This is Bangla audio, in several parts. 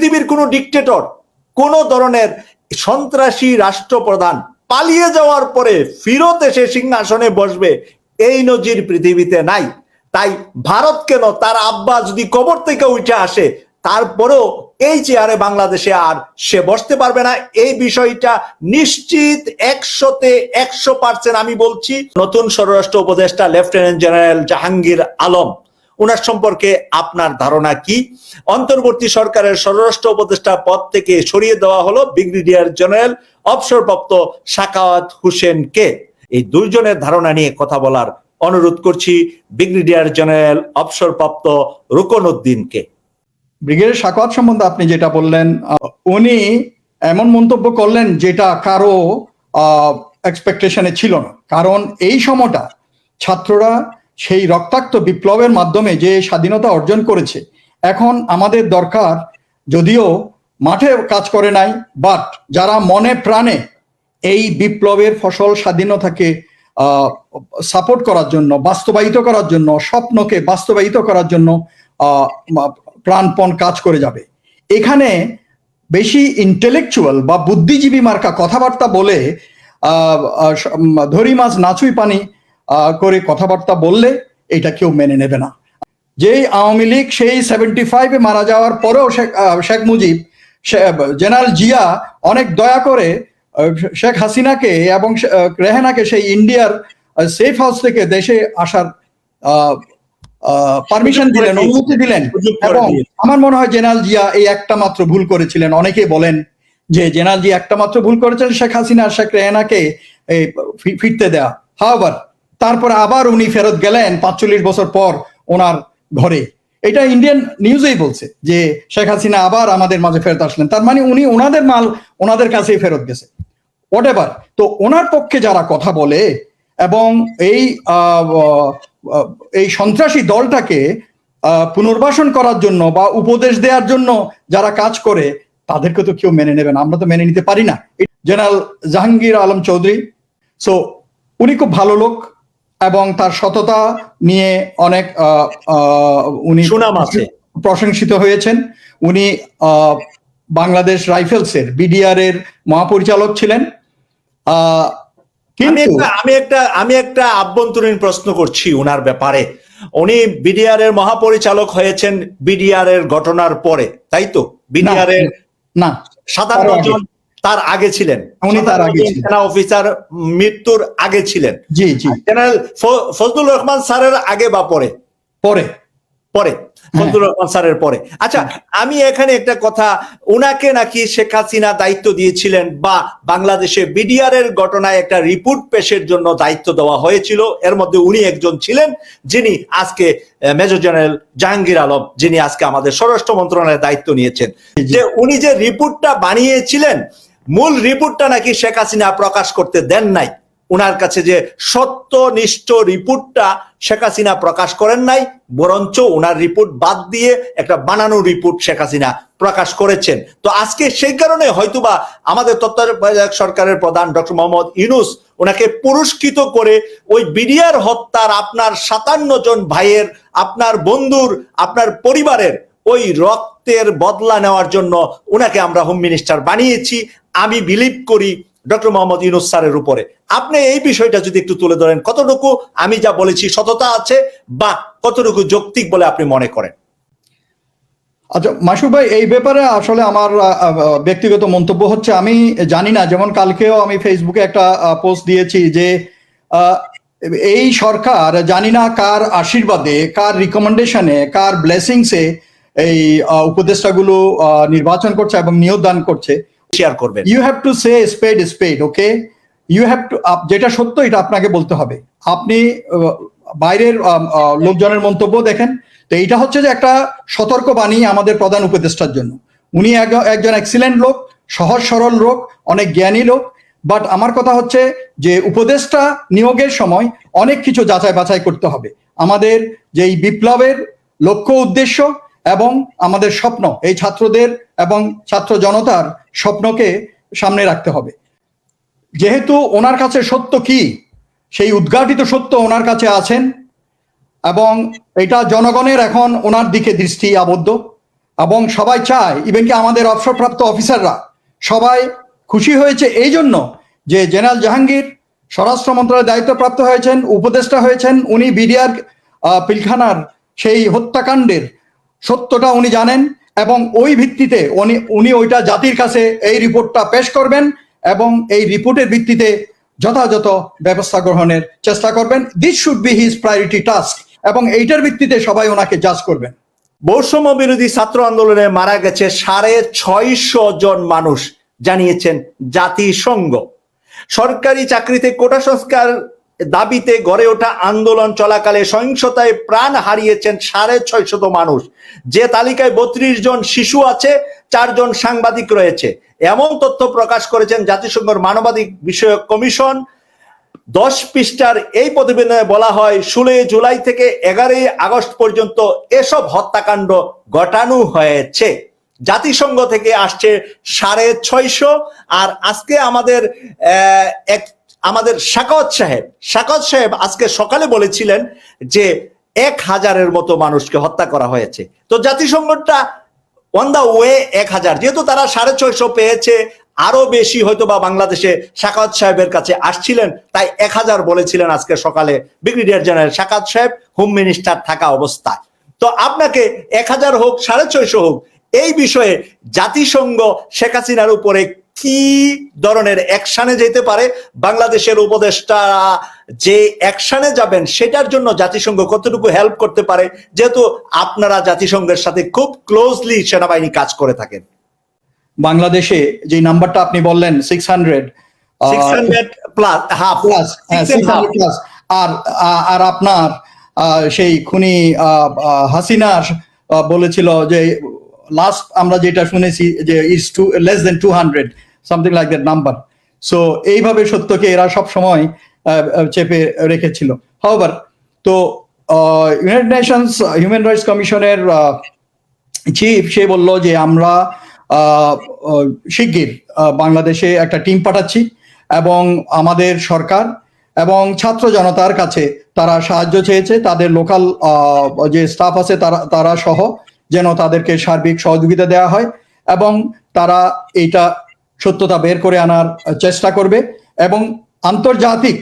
পৃথিবীর কোনো ডিকটেটর কোন ধরনের সন্ত্রাসী রাষ্ট্রপ্রধান পালিয়ে যাওয়ার পরে ফিরত এসে সিংহাসনে বসবে, এই নজির পৃথিবীতে নাই। তাই ভারত কেন তার আব্বা যদি কবর থেকে উঠে আসে, তারপরেও এই চেয়ারে বাংলাদেশে আর সে বসতে পারবে না। এই বিষয়টা নিশ্চিত একশোতে একশো পার্সেন্ট আমি বলছি। নতুন স্বরাষ্ট্র উপদেষ্টা লেফটেন্যান্ট জেনারেল জাহাঙ্গীর আলম ওনার সম্পর্কে আপনার ধারণা কি? অন্তর্বর্তী সরকারের স্বরাষ্ট্র উপদেষ্টা পদ থেকে সরিয়ে দেওয়া হলো ব্রিগেডিয়ার জেনারেল অবসরপ্রাপ্ত সাকাওয়াত হোসেনকে। এই দুইজনের ধারণা নিয়ে কথা বলার অনুরোধ করছি ব্রিগেডিয়ার জেনারেল অবসরপ্রাপ্ত রুকন উদ্দিনকে ব্রিগেডিয়ার সাকওয়াত সম্বন্ধে আপনি যেটা বললেন উনি এমন মন্তব্য করলেন যেটা কারও এক্সপেকটেশনে ছিল না। কারণ এই সময়টা ছাত্ররা সেই রক্তাক্ত বিপ্লবের মাধ্যমে যে স্বাধীনতা অর্জন করেছে। এখন আমাদের দরকার যদিও মাঠে কাজ করে নাই বাট যারা মনে প্রাণে এই বিপ্লবের ফসল স্বাধীনতাকে সাপোর্ট করার জন্য, বাস্তবায়িত করার জন্য, স্বপ্নকে বাস্তবায়িত করার জন্য প্রাণপণ কাজ করে যাবে। এখানে বেশি ইন্টেলেকচুয়াল বা বুদ্ধিজীবী মার্কা কথাবার্তা বলে ধরি মাছ নাচুই পানি করে কথাবার্তা বললে এটা কেউ মেনে নেবে না। যেই আওয়ামী লীগ সেই সেভেন্টি ফাইভে মারা যাওয়ার পরেও শেখ শেখ মুজিব জেনারেল জিয়া অনেক দয়া করে শেখ হাসিনাকে এবং রেহানাকে সেই ইন্ডিয়ার সেফ হাউস থেকে দেশে আসার পারমিশন দিলেন অনুমতি দিলেন। এবং আমার মনে হয় জেনারেল জিয়া এই একটা মাত্র ভুল করেছিলেন। অনেকেই বলেন যে জেনারেল জিয়া একটা মাত্র ভুল করেছেন শেখ হাসিনা শেখ রেহানাকে এই ফিরতে দেওয়া হাওয়ার তারপর আবার উনি ফেরত গেলেন পাঁচচল্লিশ বছর পর ওনার ঘরে। এটা ইন্ডিয়ান নিউজেই বলছে যে শেখ হাসিনা আবার আমাদের মাঝে ফেরত আসলেন। তার মানে উনি ওনাদের মাল ওনাদের কাছেই ফেরত গেছে। হোয়াট এভার তো ওনার পক্ষে যারা কথা বলে এবং এই এই সন্ত্রাসী দলটাকে পুনর্বাসন করার জন্য বা উপদেশ দেওয়ার জন্য যারা কাজ করে, তাদেরকে তো কেউ মেনে নেবে না। আমরা তো মেনে নিতে পারি না। জেনারেল জাহাঙ্গীর আলম চৌধুরী। সো উনি খুব ভালো লোক। এবং তার সততা নিয়ে অনেক উনি সুনাম আছে। প্রশংসিত হয়েছেন। উনি বাংলাদেশ রাইফেলসের বিডিআর এর মহাপরিচালক ছিলেন। কিন্তু একটা আমি একটা আমি একটা আভ্যন্তরীণ প্রশ্ন করছি উনার ব্যাপারে। উনি বিডিআর এর মহাপরিচালক হয়েছেন বিডিআর এর ঘটনার পরে তাই তো? বিডিআর এর না। সাতান্ন। জন তার আগে ছিলেন। উনি তার আগে ছিলেন। সেনা অফিসার মৃত্যুর আগে ছিলেন। জি জি। জেনারেল ফজলুর রহমান স্যারের আগে বা পরে? পরে। পরে। ফজলুর রহমান স্যারের পরে। আচ্ছা আমি এখানে একটা কথা উনাকে নাকি শেখ হাসিনা দায়িত্ব দিয়েছিলেন বা বাংলাদেশে বিডিআর এর ঘটনায় একটা রিপোর্ট পেশের জন্য দায়িত্ব দেওয়া হয়েছিল এর মধ্যে উনি একজন ছিলেন যিনি আজকে মেজর জেনারেল জাহাঙ্গীর আলম যিনি আজকে আমাদের স্বরাষ্ট্র মন্ত্রণালয়ের দায়িত্ব নিয়েছেন। যে উনি যে রিপোর্টটা বানিয়েছিলেন মূল রিপোর্টটা নাকি শেখ হাসিনা প্রকাশ করতে দেন নাই। উনার কাছে যে সত্যনিষ্ঠ রিপোর্টটা শেখ হাসিনা প্রকাশ করেন নাই, বরঞ্চ ওনার রিপোর্ট বাদ দিয়ে একটা বানানো রিপোর্ট শেখ হাসিনা প্রকাশ করেছেন। তো আজকে সেই কারণে হয়তোবা আমাদের তত্ত্বাবধায়ক সরকারের প্রধান ডক্টর মোহাম্মদ ইউনুস ওনাকে পুরস্কৃত করে ওই বিডিআর হত্যার আপনার সাতান্ন জন ভাইয়ের, আপনার বন্ধুর, আপনার পরিবারের ওই রক্তের বদলা নেওয়ার জন্য ওনাকে আমরা হোম মিনিস্টার বানিয়েছি। আমি বিলিভ করি ডক্টর মোহাম্মদ ইউনুস স্যারের উপরে। আপনি এই বিষয়টা যদি একটু তুলে ধরেন, কতটুকু আমি যা বলেছি সততা আছে বা কতটুকু যৌক্তিক বলে আপনি মনে করেন? আচ্ছা মাসুক ভাই, এই ব্যাপারে আসলে আমার ব্যক্তিগত মন্তব্য হচ্ছে, আমি জানি না, যেমন কালকেও আমি ফেসবুকে একটা পোস্ট দিয়েছি যে এই সরকার জানি না কার আশীর্বাদে, কার রিকমেন্ডেশনে কার ব্লেসিংসে এই উপদেষ্টাগুলো নির্বাচন করছে এবং নিয়োগ দান করছে। শেয়ার করবেন। You have to say spade spade okay you have to যেটা সত্য, এটা আপনাকে বলতে হবে। আপনি বাইরের লোকজনের মন্তব্য দেখেন। তো এইটা হচ্ছে যে একটা সতর্ক বাণী আমাদের প্রধান উপদেষ্টার জন্য। উনি এক- একজন এক্সিলেন্ট লোক, সহজ সরল লোক, অনেক জ্ঞানী লোক। বাট আমার কথা হচ্ছে যে উপদেষ্টা নিয়োগের সময় অনেক কিছু যাচাই বাছাই করতে হবে। আমাদের যে এই বিপ্লবের লক্ষ্য উদ্দেশ্য এবং আমাদের স্বপ্ন, এই ছাত্রদের এবং ছাত্র জনতার স্বপ্নকে সামনে রাখতে হবে। যেহেতু ওনার কাছে সত্য কি, সেই উদ্ঘাটিত সত্য ওনার কাছে আছেন এবং এটা জনগণের এখন ওনার দিকে দৃষ্টি আবদ্ধ এবং সবাই চায় ইভেন কি আমাদের অবসরপ্রাপ্ত অফিসাররা সবাই খুশি হয়েছে এই জন্য যে জেনারেল জাহাঙ্গীর স্বরাষ্ট্র মন্ত্রণালয়ের দায়িত্বপ্রাপ্ত হয়েছেন, উপদেষ্টা হয়েছেন, উনি বিডিআর পিলখানার সেই হত্যাকাণ্ডের সত্যটা উনি জানেন এবং ওই ভিত্তিতে উনি উনি ওইটা জাতির কাছে এই রিপোর্টটা পেশ করবেন এবং এই রিপোর্টের ভিত্তিতে যথাযথ ব্যবস্থা গ্রহণের চেষ্টা করবেন। This should be his priority task এবং এইটার ভিত্তিতে সবাই ওনাকে জাজ করবেন। বৈষম্য বিরোধী ছাত্র আন্দোলনে মারা গেছে সাড়ে ছয়শো জন মানুষ, জানিয়েছেন জাতিসংঘ। সরকারি চাকরিতে কোটা সংস্কার দাবিতে গড়ে ওঠা আন্দোলন চলাকালে সহিংসতায় প্রাণ হারিয়েছেন সাড়ে ছয়শত মানুষ। যে তালিকায় বত্রিশ জন শিশু আছে চারজন সাংবাদিক রয়েছে। এমন তথ্য প্রকাশ করেছেন জাতিসংঘের মানবাধিক বিষয়ক কমিশন। দশ পৃষ্ঠার এই প্রতিবেদনে বলা হয়, ষোলোই জুলাই থেকে এগারোই আগস্ট পর্যন্ত এসব হত্যাকাণ্ড ঘটানো হয়েছে। জাতিসংঘ থেকে আসছে সাড়ে ছয়শো। আর আজকে আমাদের এক আমাদের শাকাওয়াত সাহেব শাকাওয়াত সাহেব আজকে সকালে বলেছিলেন যে এক হাজারের মতো মানুষকে হত্যা করা হয়েছে। তো জাতিসংঘটা অন দা ওয়ে এক হাজার, যেহেতু তারা সাড়ে ছয়শো পেয়েছে, আরও বেশি হয়তো বা বাংলাদেশে শাকাত সাহেবের কাছে আসছিলেন, তাই এক হাজার বলেছিলেন আজকে সকালে ব্রিগেডিয়ার জেনারেল শাকাত সাহেব, হোম মিনিস্টার থাকা অবস্থায়। তো আপনাকে এক হাজার হোক, সাড়ে ছয়শো হোক, এই বিষয়ে জাতিসংঘ শেখ হাসিনার উপরে কি ধরনের অ্যাকশনে যেতে পারে? বাংলাদেশের উপদেষ্টা যে অ্যাকশনে যাবেন সেটার জন্য জাতিসংঘ কতটুকু হেল্প করতে পারে? যেহেতু আপনারা জাতিসংঘের সাথে খুব ক্লোজলি সেনাবাহিনী কাজ করে থাকেন। বাংলাদেশে যে নাম্বারটা আপনি বললেন six hundred plus half plus plus আর আর আপনার আহ, সেই খুনি আহ, আহ, হাসিনা বলেছিল যে লাস্ট আমরা যেটা শুনেছি যে is two less than two hundred something like that number so এইভাবে সত্যকে এরা সব সময় চেপে রেখেছিল। হাওবার তো ইউনাইটেড নেশনস হিউম্যান রাইটস কমিশনের চিফ সে বলল যে আমরা শিগগির বাংলাদেশে একটা টিম পাঠাচ্ছি এবং আমাদের সরকার এবং ছাত্র জনতার কাছে তারা সাহায্য চেয়েছে। তাদের লোকাল যে স্টাফ আছে তারা তারা সহ যেন তাদেরকে সার্বিক সহযোগিতা দেওয়া হয় এবং তারা এইটা সত্যতা বের করে আনার চেষ্টা করবে এবং আন্তর্জাতিক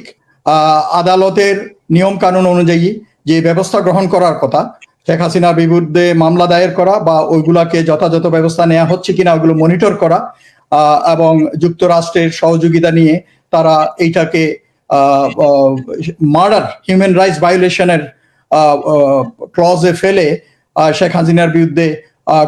আদালতের নিয়ম কানুন অনুযায়ী যে ব্যবস্থা গ্রহণ করার কথা, শেখ হাসিনার বিরুদ্ধে মামলা দায়ের করা বা ওইগুলাকে যথাযথ ব্যবস্থা নেওয়া হচ্ছে কিনা ওগুলো মনিটর করা এবং যুক্তরাষ্ট্রের সহযোগিতা নিয়ে তারা এইটাকে মার্ডার, হিউম্যান রাইটস ভায়োলেশনের ক্লজে ফেলে শেখ হাসিনার বিরুদ্ধে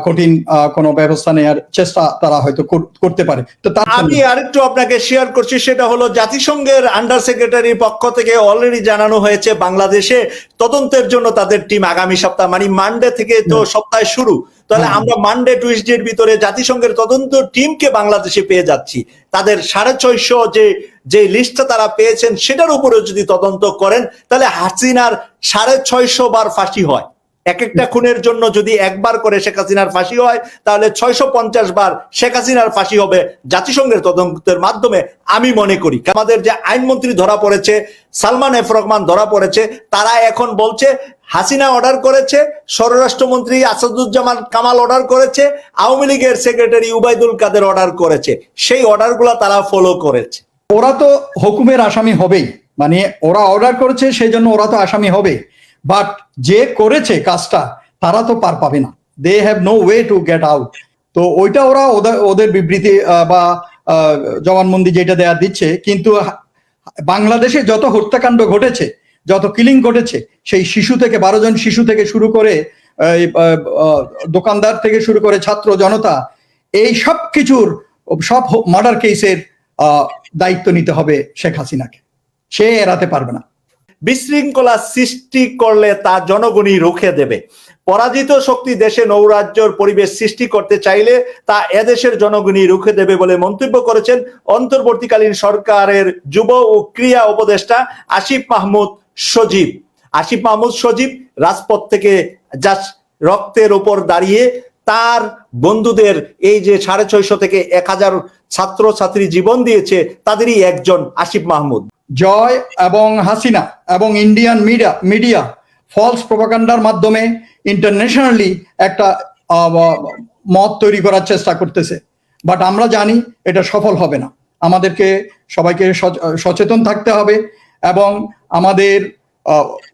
কঠিন কোনো ব্যবস্থা নেওয়ার চেষ্টা তারা হয়তো কর- করতে পারে। তো আমি আরেকটু আপনাকে শেয়ার করছি সেটা হলো জাতিসংঘের আন্ডার সেক্রেটারির পক্ষ থেকে অলরেডি জানানো হয়েছে বাংলাদেশে তদন্তের জন্য তাদের টিম আগামী সপ্তাহ মানে মানডে থেকে তো সপ্তাহে শুরু। তাহলে আমরা মানডে টুইসডের ভিতরে জাতিসংঘের তদন্ত টিমকে বাংলাদেশে পেয়ে যাচ্ছি। তাদের সাড়ে ছয়শো যে যে লিস্টটা তারা পেয়েছেন সেটার উপরে যদি তদন্ত করেন তাহলে হাসিনার সাড়ে ছয়শো বার ফাঁসি হয়। এক একটা খুনের জন্য যদি একবার করে শেখ হাসিনার ফাঁসি হয়, তাহলে ছয়শো পঞ্চাশ বার শেখ হাসিনার ফাঁসি হবে জাতিসংঘের তদন্তের মাধ্যমে, আমি মনে করি। আমাদের যে আইনমন্ত্রী ধরা পড়েছে, সালমান এফ রহমান ধরা পড়েছে, তারা এখন বলছে, হাসিনা অর্ডার করেছে, স্বরাষ্ট্রমন্ত্রী আসাদুজ্জামান কামাল অর্ডার করেছে, আওয়ামী লীগের সেক্রেটারি উবাইদুল কাদের অর্ডার করেছে। সেই অর্ডারগুলো তারা ফলো করেছে। ওরা তো হুকুমের আসামি হবেই। মানে ওরা অর্ডার করেছে, সেই জন্য ওরা তো আসামি হবে বাট যে করেছে কাজটা, তারা তো পার পাবে না। They have no way to get out তো ওইটা ওরা ওদের বিবৃতি বা জবানবন্দি যেটা দেয়া দিচ্ছে, কিন্তু বাংলাদেশে যত হত্যাকাণ্ড ঘটেছে, যত কিলিং ঘটেছে, সেই শিশু থেকে, বারো জন শিশু থেকে শুরু করে দোকানদার থেকে শুরু করে ছাত্র জনতা, এই সব কিছুর, সব মার্ডার কেসের দায়িত্ব নিতে হবে শেখ হাসিনাকে। সে এড়াতে পারবে না। বিশৃঙ্খলা সৃষ্টি করলে তা জনগণই রুখে দেবে। পরাজিত শক্তি দেশে নৌরাজ্যর পরিবেশ সৃষ্টি করতে চাইলে তা এদেশের জনগণই রুখে দেবে বলে মন্তব্য করেছেন অন্তর্বর্তীকালীন সরকারের যুব ও ক্রিয়া উপদেষ্টা আসিফ মাহমুদ সজীব। আসিফ মাহমুদ সজীব রাজপথ থেকে জাস্ট রক্তের ওপর দাঁড়িয়ে তার বন্ধুদের এই যে সাড়ে ছয়শো থেকে এক হাজার ছাত্র ছাত্রী জীবন দিয়েছে, তাদেরই একজন আসিফ মাহমুদ। জয় এবং হাসিনা এবং ইন্ডিয়ান মিডিয়া মিডিয়া ফলস প্রপাগান্ডার মাধ্যমে ইন্টারন্যাশনালি একটা মত তৈরি করার চেষ্টা করতেছে। বাট আমরা জানি এটা সফল হবে না। আমাদেরকে সবাইকে সচেতন থাকতে হবে এবং আমাদের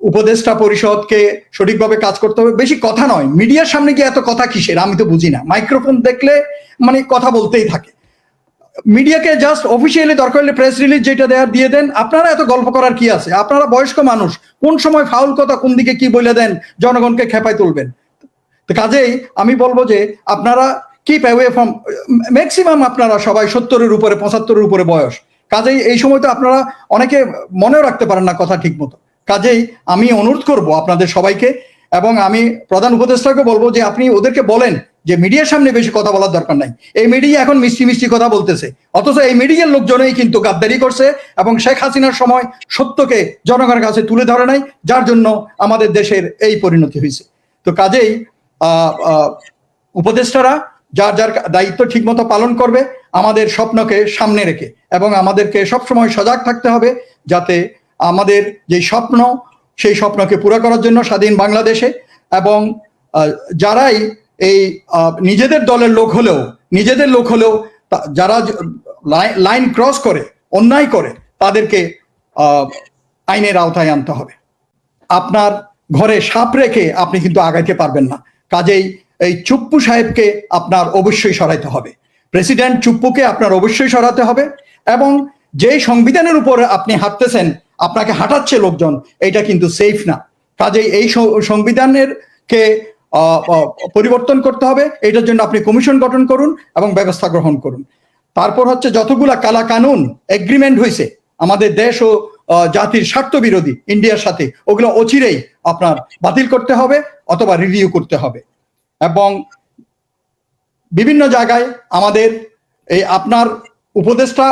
উপদেষ্টা পরিষদকে সঠিকভাবে কাজ করতে হবে। বেশি কথা নয়। মিডিয়ার সামনে গিয়ে এত কথা কিসের? আমি তো বুঝি না। মাইক্রোফোন দেখলে মানে কথা বলতেই থাকে। মিডিয়াকে জাস্ট অফিসিয়ালি দরকার হলে প্রেস রিলিজ যেটা দেওয়ার দিয়ে দেন, আপনারা এত গল্প করার কি আছে? আপনারা বয়স্ক মানুষ, কোন সময় ফাউল কথা কোন দিকে কি বলে দেন, জনগণকে খেপায় তুলবেন। তো কাজেই আমি বলব যে আপনারা কিপ অ্যাওয়ে ফ্রম ম্যাক্সিমাম আপনারা সবাই সত্তরের উপরে, পঁচাত্তরের উপরে বয়স। কাজেই এই সময় তো আপনারা অনেকে মনেও রাখতে পারেন না কথা ঠিক মতো কাজেই আমি অনুরোধ করব আপনাদের সবাইকে এবং আমি প্রধান উপদেষ্টাকে বলব যে আপনি ওদেরকে বলেন যে মিডিয়ার সামনে বেশি কথা বলার দরকার নাই। এই মিডিয়া এখন মিষ্টি মিষ্টি কথা বলতেছে। অথচ এই মিডিয়ার লোকজনই কিন্তু গাদ্দারি করছে এবং শেখ হাসিনার সময় সত্যকে জনগণের কাছে তুলে ধরে নাই, যার জন্য আমাদের দেশের এই পরিণতি হয়েছে। তো কাজেই উপদেষ্টারা যার যার দায়িত্ব ঠিকমতো পালন করবে, আমাদের স্বপ্নকে সামনে রেখে এবং আমাদেরকে সবসময় সজাগ থাকতে হবে, যাতে আমাদের যে স্বপ্ন, সেই স্বপ্নকে পুরো করার জন্য স্বাধীন বাংলাদেশে এবং যারাই এই নিজেদের দলের লোক হলেও, নিজেদের লোক হলেও যারা লাইন ক্রস করে, অন্যায় করে, তাদেরকে আইনের আওতায় আনতে হবে। আপনার ঘরে সাপ রেখে আপনি কিন্তু আগাইতে পারবেন না। কাজেই এই চুপ্পু সাহেবকে আপনার অবশ্যই সরাইতে হবে। প্রেসিডেন্ট চুপ্পুকে আপনার অবশ্যই সরাতে হবে এবং যে সংবিধানের উপর আপনি হাঁটতেছেন, আপনাকে হাঁটাচ্ছে লোকজন এটা কিন্তু সেফ না। কাজেই এই সংবিধানের কে পরিবর্তন করতে হবে। এটার জন্য আপনি কমিশন গঠন করুন এবং ব্যবস্থা গ্রহণ করুন। তারপর হচ্ছে যতগুলা কালা কানুন এগ্রিমেন্ট হয়েছে আমাদের দেশ ও জাতির স্বার্থ বিরোধী ইন্ডিয়ার সাথে, ওগুলো অচিরেই আপনার বাতিল করতে হবে অথবা রিভিউ করতে হবে। এবং বিভিন্ন জায়গায় আমাদের এই আপনার উপদেষ্টা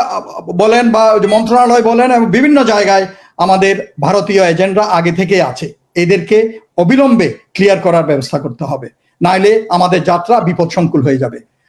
বলেন বা মন্ত্রণালয় বলেন এবং বিভিন্ন জায়গায় আমাদের ভারতীয় এজেন্টরা আগে থেকে আছে। এদেরকে অবিলম্বে ক্লিয়ার করার ব্যবস্থা করতে হবে। নাইলে আমাদের যাত্রা বিপদসংকুল হয়ে যাবে।